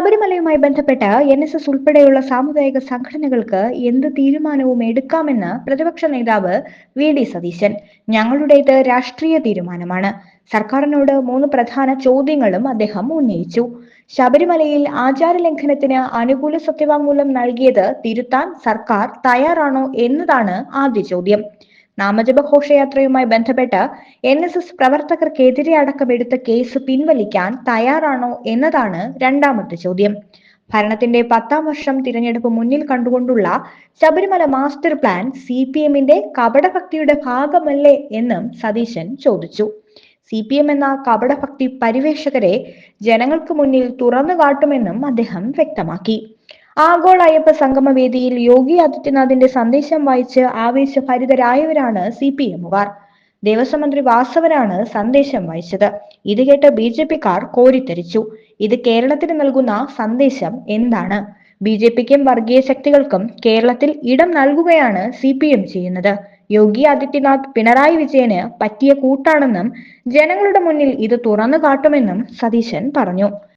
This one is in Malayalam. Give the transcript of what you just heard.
ശബരിമലയുമായി ബന്ധപ്പെട്ട് എൻ എസ് എസ് ഉൾപ്പെടെയുള്ള സാമുദായിക സംഘടനകൾക്ക് എന്ത് തീരുമാനവും എടുക്കാമെന്ന് പ്രതിപക്ഷ നേതാവ് വി ഡി സതീശൻ. ഞങ്ങളുടേത് രാഷ്ട്രീയ തീരുമാനമാണ്. സർക്കാരിനോട് മൂന്ന് പ്രധാന ചോദ്യങ്ങളും അദ്ദേഹം ഉന്നയിച്ചു. ശബരിമലയിൽ ആചാര ആചാരലംഘനത്തിന് അനുകൂല സത്യവാങ്മൂലം നൽകിയത് തിരുത്താൻ സർക്കാർ തയ്യാറാണോ എന്നതാണ് ആദ്യ ചോദ്യം. നാമജപ ഘോഷയാത്രയുമായി ബന്ധപ്പെട്ട് എൻ എസ് എസ് പ്രവർത്തകർക്കെതിരെ അടക്കം എടുത്ത കേസ് പിൻവലിക്കാൻ തയ്യാറാണോ എന്നതാണ് രണ്ടാമത്തെ ചോദ്യം. ഭരണത്തിന്റെ പത്താം വർഷം തിരഞ്ഞെടുപ്പ് മുന്നിൽ കണ്ടുകൊണ്ടുള്ള Sabarimala master plan C P എമ്മിന്റെ കപടഭക്തിയുടെ ഭാഗമല്ലേ എന്നും സതീശൻ ചോദിച്ചു. സി പി എം എന്ന കപടഭക്തി പരിവേഷകരെ ജനങ്ങൾക്ക് മുന്നിൽ തുറന്നു കാട്ടുമെന്നും അദ്ദേഹം വ്യക്തമാക്കി. ആഗോള അയ്യപ്പ സംഗമ വേദിയിൽ യോഗി ആദിത്യനാഥിന്റെ സന്ദേശം വായിച്ച് ആവേശഭരിതരായവരാണ് സി പി എമ്മുകാർ. ദേവസ്വം മന്ത്രി വാസവനാണ് സന്ദേശം വായിച്ചത്. ഇത് കേട്ട് ബി ജെ പിക്കാർ കോരിത്തരിച്ചു ഇത് കേരളത്തിന് നൽകുന്ന സന്ദേശം എന്താണ്? ബി ജെ പിക്കും വർഗീയ ശക്തികൾക്കും കേരളത്തിൽ ഇടം നൽകുകയാണ് സി പി എം ചെയ്യുന്നത്. യോഗി ആദിത്യനാഥ് പിണറായി വിജയന് പറ്റിയ കൂട്ടാണെന്നും ജനങ്ങളുടെ മുന്നിൽ ഇത് തുറന്നു കാട്ടുമെന്നും സതീശൻ പറഞ്ഞു.